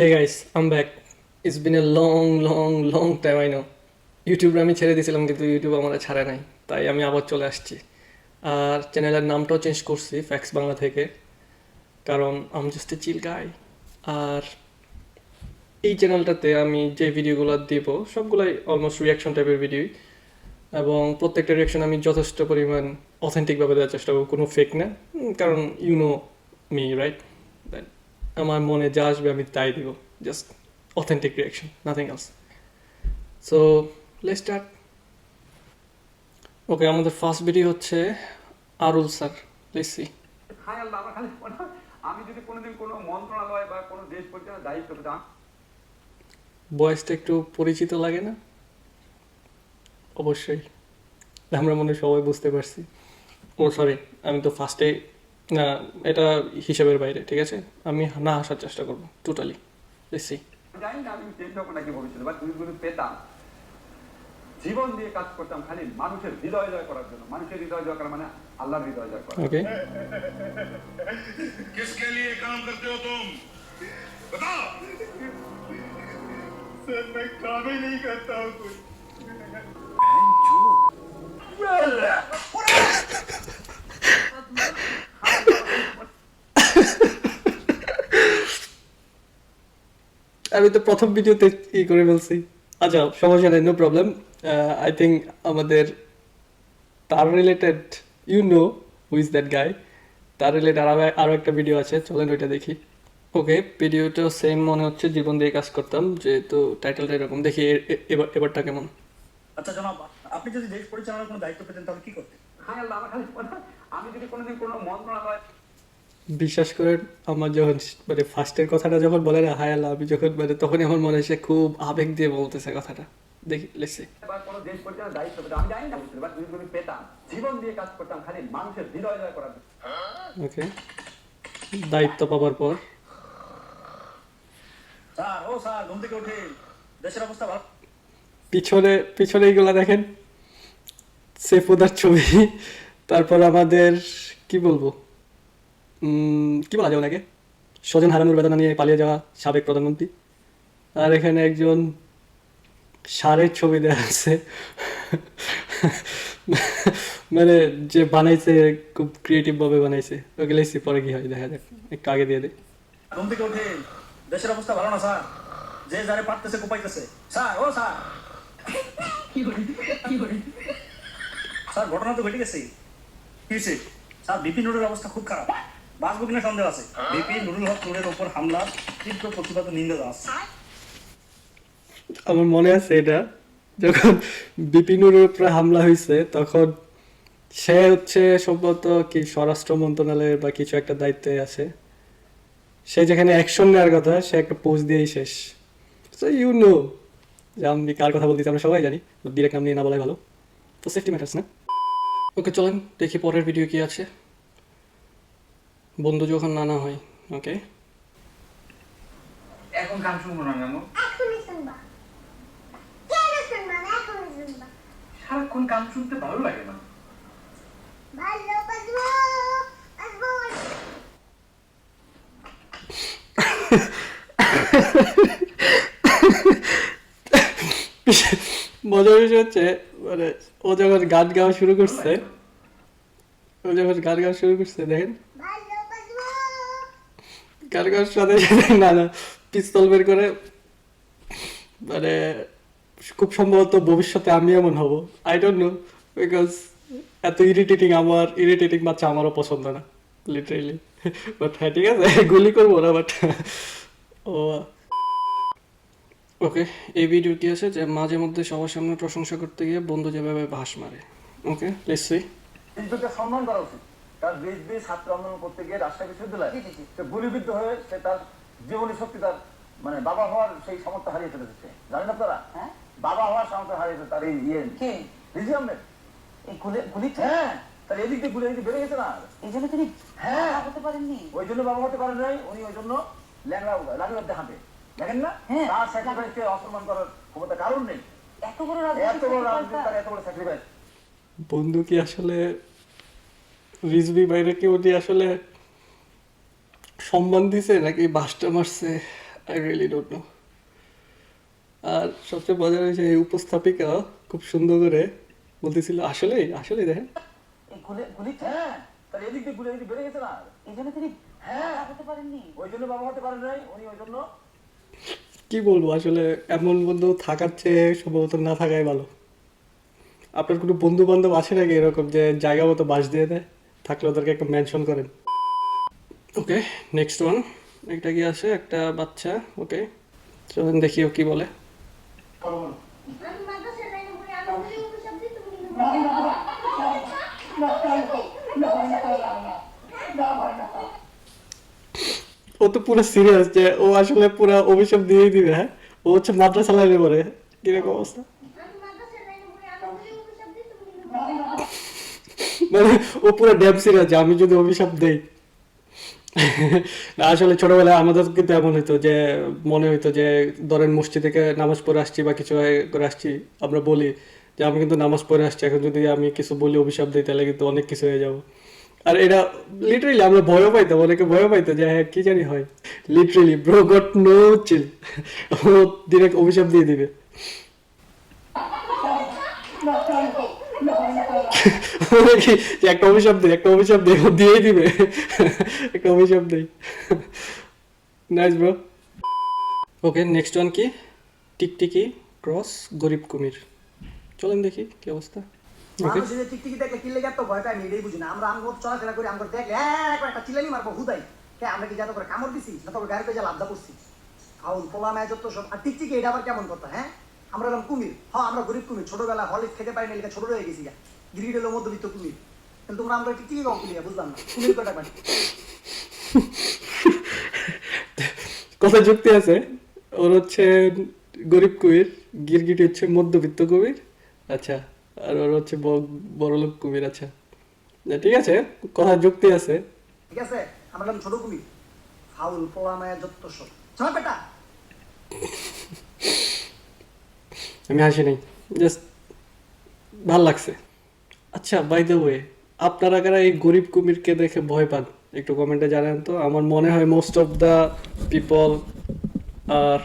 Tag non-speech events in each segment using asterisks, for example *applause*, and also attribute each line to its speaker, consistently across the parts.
Speaker 1: Hey guys I'm back it's been a long long long time I know ইউটিউবে আমি ছেড়ে দিয়েছিলাম, কিন্তু ইউটিউব আমার ছাড়ে নাই। তাই আমি আবার চলে আসছি। আর চ্যানেলের নামটাও চেঞ্জ করছি ফ্যাক্স বাংলা থেকে। কারণ আম জাস্ট চিল গাই আর এই চ্যানেলটাতে আমি যে ভিডিওগুলো দিব, সবগুলাই অলমোস্ট রিয়াকশন টাইপের ভিডিও এবং প্রত্যেকটা রিয়াকশন আমি যথেষ্ট পরিমাণ অথেন্টিকভাবে দেওয়ার চেষ্টা করব, কোনো ফেক না। কারণ ইউ নো মি রাইট আমার মনে যা আসবে আমি তাই দিব। Just authentic reaction nothing else so let start okay আমাদের ফার্স্ট ভিডিও হচ্ছে আরুল স্যার লেটস সি
Speaker 2: আল্লাহ আমার খালি আমি যদি কোনোদিন কোনো মন্ত্রণালয় বা কোনো দেশ পরিচালনার দায়িত্ব পেতাম।
Speaker 1: বয়সটা একটু পরিচিত লাগে না? অবশ্যই। আমরা মনে সবাই বুঝতে পারছি। ও সরি আমি তো ফার্স্টে না এটা হিসাবের বাইরে ঠিক আছে আমি না আসার চেষ্টা করবো টোটালি সি
Speaker 2: আমি জানি না আমি চেঞ্জ হবো নাকি ভবিষ্যতে বা তুমি যদি পেতাম জীবন দিয়ে কাজ করতাম খালি মানুষের হৃদয় জয় করার জন্য মানুষের হৃদয় জয় করা মানে আল্লাহর হৃদয় জয় করা
Speaker 1: ওকে
Speaker 3: किसके लिए काम करते हो तुम बताओ
Speaker 2: सर मैं काम ही नहीं करता हूँ कुछ
Speaker 1: আমি তো প্রথম ভিডিওতে ই করে ফেলছি। আচ্ছা সমস্যা নেই নো প্রবলেম আই থিঙ্ক আমাদের তার related you know who's that guy তার রিলেটেড আরও আরও একটা ভিডিও আছে চলেন ওইটা দেখি। ওকে ভিডিওটা সেম মনে হচ্ছে জীবন দিয়ে কাজ করতাম যেহেতু টাইটেলটা এরকম। দেখি এবার এবারটা কেমন?
Speaker 4: আচ্ছা জনাব আপনি যদি দেশ পরিচালনার কোনো দায়িত্ব পেতেন তাহলে কি করতেন?
Speaker 2: হায় আল্লাহ আমার খালি আমি যদি কোনোদিন কোনো মন্ত্রণালয়
Speaker 1: বিশ্বাস করেন আমার যখন মানে ফার্স্টের কথাটা যখন বলে না হায় আল্লাহ আমি যখন মানে তখনই আমার মনে হয়েছে খুব আবেগ দিয়ে বলতেছে কথাটা। দেখি লেসে
Speaker 2: দায়িত্ব
Speaker 1: ওকে পাবার পর। পিছনে পিছনে এইগুলা দেখেন সেফুদার ছবি তারপর আমাদের কি বলব? কি বলা যায় ওনাকে? স্বজন হারানোর বেদনা নিয়ে পালিয়ে যাওয়া সাবেক প্রধানমন্ত্রী। আর এখানে একজন সারের ছবি দেওয়া আছে। মানে যে বানাইছে খুব ক্রিয়েটিভ ভাবে বানাইছে। ওকে লেসি পরে কি হয় দেখা যাক। একটু আগে দিয়ে দে
Speaker 4: ঘুম থেকে উঠে দেশের অবস্থা ভালো না স্যার। যে যারে পারতেছে কোপাইতেছে। স্যার ও স্যার। স্যার ঘটনা তো ঘটে গেছে কি হয়েছে? স্যার বিপি নুরের অবস্থা খুব খারাপ। বাঁচবো কিনা সন্দেহ আছে। বিপি নুরুল হক নুরের ওপর হামলা তীব্র প্রতিবাদ নিন্দা আছে
Speaker 1: আমার মনে আছে এটা যখন বিপিনুরের উপরে হামলা হয়েছে তখন সে হচ্ছে সম্ভবত কি স্বরাষ্ট্র মন্ত্রণালয়ের বা কিছু একটা দায়িত্বে আছে। সে যেখানে অ্যাকশন নেওয়ার কথা সে একটা পোস্ট দিয়েই শেষ। সো ইউ নো যে আমি কার কথা বলতেছি আমরা সবাই জানি ডিরেক্ট নাম নিয়ে না বলাই ভালো। তো সেফটি ম্যাটার্স না? ওকে চলেন দেখি পরের ভিডিও কি আছে। বন্ধু যখন নানা হয় ওকে
Speaker 2: এখন গান শুনব না
Speaker 5: শুনবা।
Speaker 2: সারাক্ষণ গান শুনতে ভালো লাগে না।
Speaker 1: মজার বিষয় হচ্ছে মানে ও যখন গান গাওয়া শুরু করছে ও যখন গান গাওয়া শুরু করছে দেখেন গাওয়ার সাথে সাথে না পিস্তল বের করে মানে খুব সম্ভবত ভবিষ্যতে আমি এমন হব। আই ডোন্ট নো বিকজ এত ইরিটেটিং আমার ইরিটেটিং বাচ্চা আমারও পছন্দ না লিটারেলি বাট হ্যাঁ ঠিক আছে, গুলি করব না বাট ও ওকে এই ভিডিওটি আছে যে মাঝে মধ্যে সবার সামনে প্রশংসা করতে গিয়ে বন্ধু যেভাবে ভাস মারে। ওকে লেটস
Speaker 2: সম্মান করা উচিত। তার দেশ দিয়ে ছাত্র আন্দোলন করতে গিয়ে রাজশাহী বিশ্ববিদ্যালয় সে গুলিবিদ্ধ হয়ে সে তার জীবনী শক্তি তার মানে বাবা হওয়ার সেই সামর্থ্য হারিয়ে ফেলেছে জানেন আপনারা?
Speaker 6: হ্যাঁ?
Speaker 2: বাবা হওয়ার সামর্থ্য হারিয়েছে তার এই ইয়ে রিজি আহমেদ।
Speaker 6: এই গুলি গুলি
Speaker 2: হ্যাঁ তার এদিক দিয়ে গুলি এদিকে বেড়ে গেছে না?
Speaker 6: এই জন্য তিনি
Speaker 2: হ্যাঁ।
Speaker 6: হতে পারেননি?
Speaker 2: ওই জন্য বাবা হতে পারেন নাই উনি ওই জন্য ল্যাংড়া লাঠি হাতে। দেখেন না?
Speaker 6: হ্যাঁ।
Speaker 2: তার স্যাক্রিফাইসকে অসম্মান করার ক্ষমতা কারণ নেই।
Speaker 6: এত বড়
Speaker 2: এত বড় রাজনীতি তার
Speaker 6: রাজনীতি
Speaker 2: এত বড় স্যাক্রিফাইস
Speaker 1: বন্ধু কি আসলে রিজবি বাইরে কেউ দিয়ে আসলে সম্মান দিছে নাকি বাসটা মারছে? আই রিয়েলি ডোন্ট নো আর সবচেয়ে মজার হয়েছে এই উপস্থাপিকা খুব সুন্দর করে বলতেছিল আসলেই আসলেই দেখেন।
Speaker 6: এই গুলি গুলি
Speaker 2: হ্যাঁ তাহলে এদিক দিয়ে গুলি এদিক বেড়ে গেছে না?
Speaker 6: এই জন্য তিনি
Speaker 2: হ্যাঁ।
Speaker 1: কি বলব আসলে এমন বন্ধু থাকার চেয়ে সম্ভবত না থাকাই ভালো। আপনার কোনো বন্ধু বান্ধব আছে নাকি এরকম যে জায়গা মতো বাস দিয়ে দেয়? থাকলে ওদেরকে একটা মেনশন করেন। ওকে নেক্সট ওয়ান একটা কি আছে? একটা বাচ্চা ওকে চলুন দেখি ও কি বলে। ও তো পুরো সিরিয়াস যে ও আসলে পুরো অভিশাপ দিয়েই দিবে হ্যাঁ? ও হচ্ছে মাদ্রাসা লাইনে পড়ে। কীরকম অবস্থা
Speaker 5: আমি মাদ্রাসার লাইনে পড়ি আমি বলি উপশব্দ দিই, তুমি কিন্তু
Speaker 1: মানে ও পুরো ড্যাম সিরিয়াস আমি যদি অভিশাপ দেই। আসলে ছোটবেলায় আমাদের কিন্তু এমন হইতো যে, মনে হইতো যে, ধরেন মসজিদ থেকে নামাজ পড়ে আসছি বা কিছু করে আসছি, আমরা বলি যে, আমি কিন্তু নামাজ পড়ে আসছি, এখন যদি আমি কিছু বলি, অভিশাপ দিই, তাহলে কিন্তু অনেক কিছু হয়ে যাব। আর এটা লিটারেলি আমরা ভয়ও পাইতাম, অনেকে ভয়ও পাইতো যে হ্যাঁ কি জানি হয়। Literally bro got no chill ও ডিরেক্ট অভিশাপ দিয়ে দিবে। যে একটা অভিশাপ দেয় একটা অভিশাপ দেয় দিয়েই দিবে। একটা অভিশাপ দেয় nice bro okay next one কি? টিকটিকি ক্রস গরিব কুমির। চলেন দেখি কি অবস্থা। ওকে
Speaker 7: টিকটিকি দেখলে কি লেগে এত ভয় পায় আমি এটাই বুঝি না। আমরা আমি চলাফেরা করি আমরা দেখলে হ্যাঁ একবার একটা চিলানি মারবো হুদাই। হ্যাঁ আমরা কি যাতে করে কামড় দিছি? না তবে গাড়িতে যা লাভদা করছি। খাউন পোলা ম্যাচ যত সব আর টিকটিকি এটা আবার কেমন কথা হ্যাঁ? আমরা কুমির। হ্যাঁ আমরা গরিব কুমির ছোটবেলা হলে খেতে পারি না ছোট হয়ে গেছি হলো মধ্যবিত্ত কুমির কিন্তু তোমরা আমরা কম কুমির বুঝলাম না। কুমির কটা
Speaker 1: কথা যুক্তি আছে। ওর হচ্ছে গরিব কুমির গিরগিটি হচ্ছে মধ্যবিত্ত কুমির আচ্ছা আর ওর হচ্ছে বড় লোক কুমির আচ্ছা। ঠিক আছে কথা যুক্তি আছে।
Speaker 7: ঠিক আছে আমরা এলাম ছোট কুমির ফাউল পোলা মায়ের যত সব। চল বেটা!
Speaker 1: আমি হাসি নাই। জাস্ট ভালো লাগছে। আচ্ছা বাই দ্য ওয়ে আপনারা কারা এই গরিব কুমিরকে দেখে ভয় পান? একটু কমেন্টে জানান তো। আমার মনে হয় most of the people are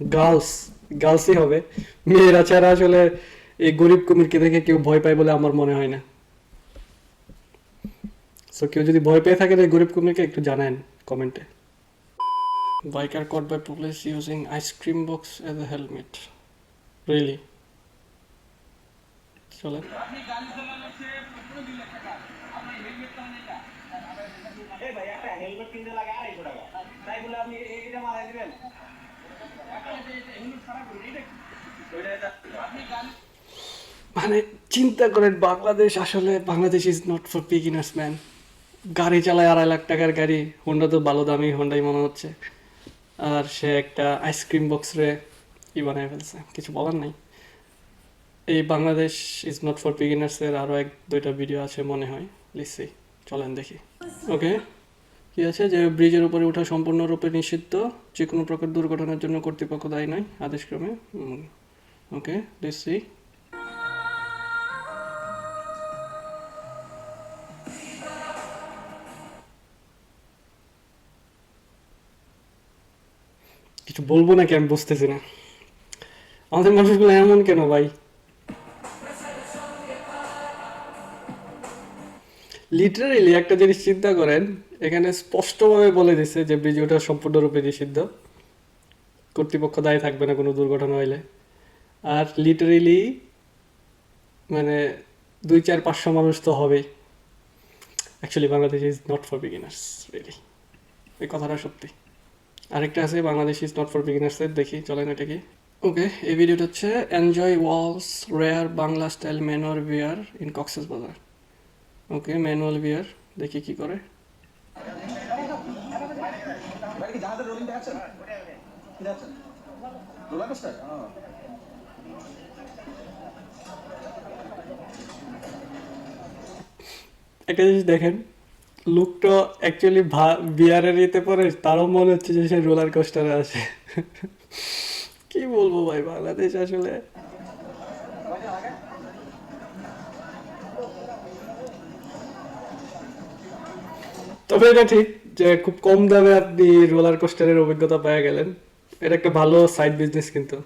Speaker 1: girls গার্লসই হবে। মেয়েরা ছাড়া আসলে এই গরিব কুমিরকে দেখে কেউ ভয় পায় বলে আমার মনে হয় না। সো কেউ যদি ভয় পেয়ে থাকেন এই গরিব কুমিরকে একটু জানান কমেন্টে মানে চিন্তা করেন, বাংলাদেশ আসলে, Bangladesh is not for beginners man গাড়ি চালায় আড়াই লাখ টাকার গাড়ি হোন্ডা তো ভালো দামি হোন্ডাই মনে হচ্ছে। আর সে একটা আইসক্রিম বক্স রে ই বানায় ফেলছে, কিছু বলার নাই। এই বাংলাদেশ ইজ নট ফর বিগিনার্সের আরও এক, দুইটা ভিডিও আছে মনে হয়। লিসি চলেন দেখি। ওকে কি আছে যে ব্রিজের উপরে ওঠা সম্পূর্ণরূপে নিষিদ্ধ যে কোনো প্রকার দুর্ঘটনার জন্য কর্তৃপক্ষ দায়ী নয়, আদেশক্রমে ওকে লিসি কিছু বলব নাকি আমি বুঝতেছি না। আমাদের মানুষগুলো এমন কেন ভাই? লিটারেলি একটা জিনিস চিন্তা করেন, এখানে স্পষ্টভাবে বলে দিছে যে ব্রিজ সম্পূর্ণরূপে নিষিদ্ধ। কর্তৃপক্ষ দায়ী থাকবে না কোনো দুর্ঘটনা হইলে। আর লিটারেলি মানে দুই, চার, পাঁচশো মানুষ তো হবেই। Actually Bangladesh is not for beginners really এই কথাটা সত্যি। আরেকটা আছে বাংলাদেশ ইজ নট ফর বিগিনার্সের দেখি, চলেন এটা কি? ওকে এই ভিডিওটা হচ্ছে enjoy walls rare Bangla style manual beer in Cox's Bazar okay manual বিয়ার দেখি কি করে। একটা জিনিস দেখেন লুকটা অ্যাকচুয়ালি বিয়ারের ইতে পরে তারও মনে হচ্ছে যে সে রোলার কোস্টারে আছে। কি বলব ভাই বাংলাদেশ আসলে তবে এটা ঠিক যে খুব কম দামে আপনি রোলার কোস্টারের অভিজ্ঞতা পেয়ে গেলেন। এটা একটা ভালো সাইড বিজনেস কিন্তু।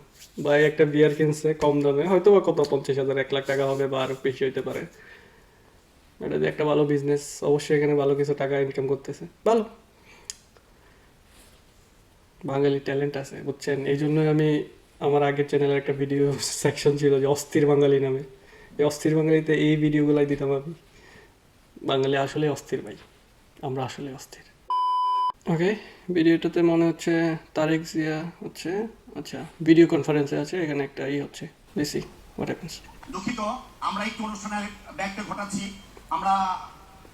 Speaker 1: ভাই একটা বিয়ার কিনছে কম দামে হয়তো বা কত, পঞ্চাশ হাজার, এক লাখ টাকা হবে বা আরও বেশি হইতে পারে। এটা যে একটা ভালো বিজনেস অবশ্যই এখানে ভালো কিছু টাকা ইনকাম করতেছে। ভালো। বাঙালি ট্যালেন্ট আছে, বুঝছেন? এই জন্যই আমি আমার আগের চ্যানেলের একটা ভিডিও সেকশন *laughs* ছিল যে অস্থির বাঙালি নামে। এই অস্থির বাঙালিতে এই ভিডিওগুলাই দিতাম আমি। বাঙালি আসলে অস্থির ভাই। আমরা আসলে অস্থির। ওকে ভিডিওটাতে মনে হচ্ছে তারেক জিয়া হচ্ছে আচ্ছা ভিডিও কনফারেন্সে আছে এখানে একটা ই হচ্ছে। দেখি হোয়াট হ্যাপেন্স
Speaker 8: দুঃখিত আমরা একটু অনুষ্ঠানের ব্যাগটা ঘটাচ্ছি। আমরা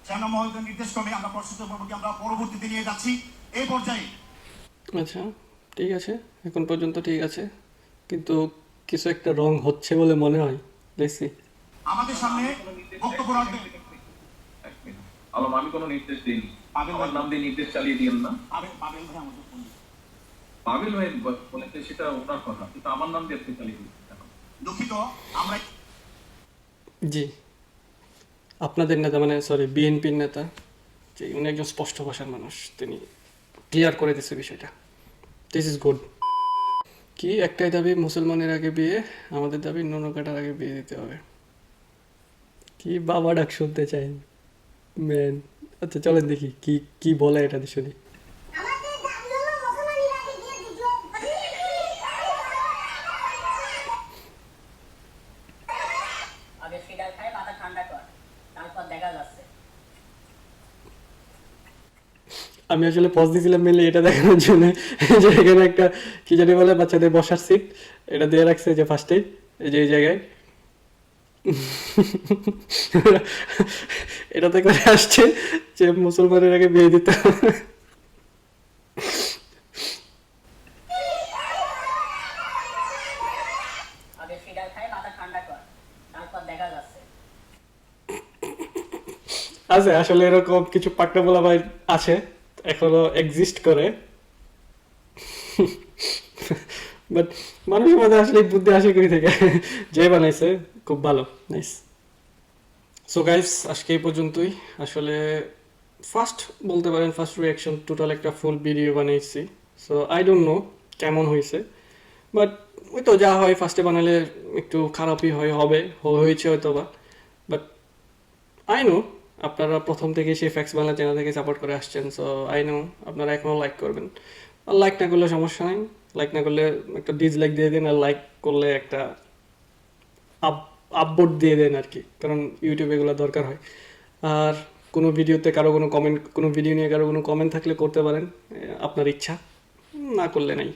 Speaker 8: চেয়ারম্যান মহোদয়ের নির্দেশ ক্রমে আমরা প্রস্তুত পর্বকে আমরা পরবর্তীতে নিয়ে যাচ্ছি। এই পর্যায়ে।
Speaker 1: আচ্ছা ঠিক আছে এখন পর্যন্ত ঠিক আছে কিন্তু কিছু একটা রং হচ্ছে বলে মনে হয়। দেখছি
Speaker 8: আমাদের সামনে বক্তব্য রাখবেন।
Speaker 9: আলম আমি কোনো নির্দেশ দিইনি। আমার নাম দিয়ে নির্দেশ চালিয়ে দিয়েন না।
Speaker 8: পাবেল ভাই
Speaker 9: বলেছে সেটা ওনার কথা কিন্তু আমার নাম দিয়ে আপনি চালিয়ে দিন
Speaker 8: দুঃখিত আমরা
Speaker 1: জি। আপনাদের নেতা মানে সরি বিএনপির নেতা যে উনি একজন স্পষ্ট ভাষার মানুষ তিনি ক্লিয়ার করে দিচ্ছে বিষয়টা। দিস ইজ গুড কি একটাই দাবি? মুসলমানের আগে বিয়ে আমাদের দাবি নুন কাটার আগে বিয়ে দিতে হবে। কি বাবা ডাক শুনতে চাই। ম্যান আচ্ছা চলেন দেখি কি কি বলে এটা শুনি। আমি আসলে পজ দিয়েছিলাম মেনলি এটা দেখানোর জন্য। যে এখানে একটা কি জানি বলে বাচ্চাদের বসার সিট এটা দিয়ে রাখছে যে ফার্স্টেই এই যে এই জায়গায়। এটাতে করে আসছে যে মুসলমানের আগে বিয়ে দিতে হবে। আছে আসলে এরকম কিছু পাকনা বলা ভাই আছে এখনও এক্সিস্ট করে বাট মানুষের মধ্যে আসলে বুদ্ধি আসে কই থেকে। যে বানাইছে, খুব ভালো নাইস সো গাইস আজকে এই পর্যন্তই। আসলে ফার্স্ট বলতে পারেন ফার্স্ট রিয়াকশন টোটাল একটা ফুল ভিডিও বানিয়েছি। সো আই ডোন্ট নো কেমন হয়েছে। বাট ওই তো যা হয় ফার্স্টে বানালে একটু খারাপই হয়, হবে হয়েছে হয়তো বা বাট আই নো আপনারা প্রথম থেকে সেই ফ্যাক্স বাংলা চ্যানেল থেকে সাপোর্ট করে আসছেন। সো আই নো আপনারা এখনও লাইক করবেন। আর লাইক না করলে সমস্যা নাই। লাইক না করলে একটা ডিসলাইক দিয়ে দেন আর লাইক করলে একটা আপ আপবোর্ড দিয়ে দেন আর কি। কারণ ইউটিউবে এগুলো দরকার হয়। আর কোনো ভিডিওতে কারও কোনো কমেন্ট কোনো ভিডিও নিয়ে কারও কোনো কমেন্ট থাকলে করতে পারেন আপনার ইচ্ছা। না করলে নাই।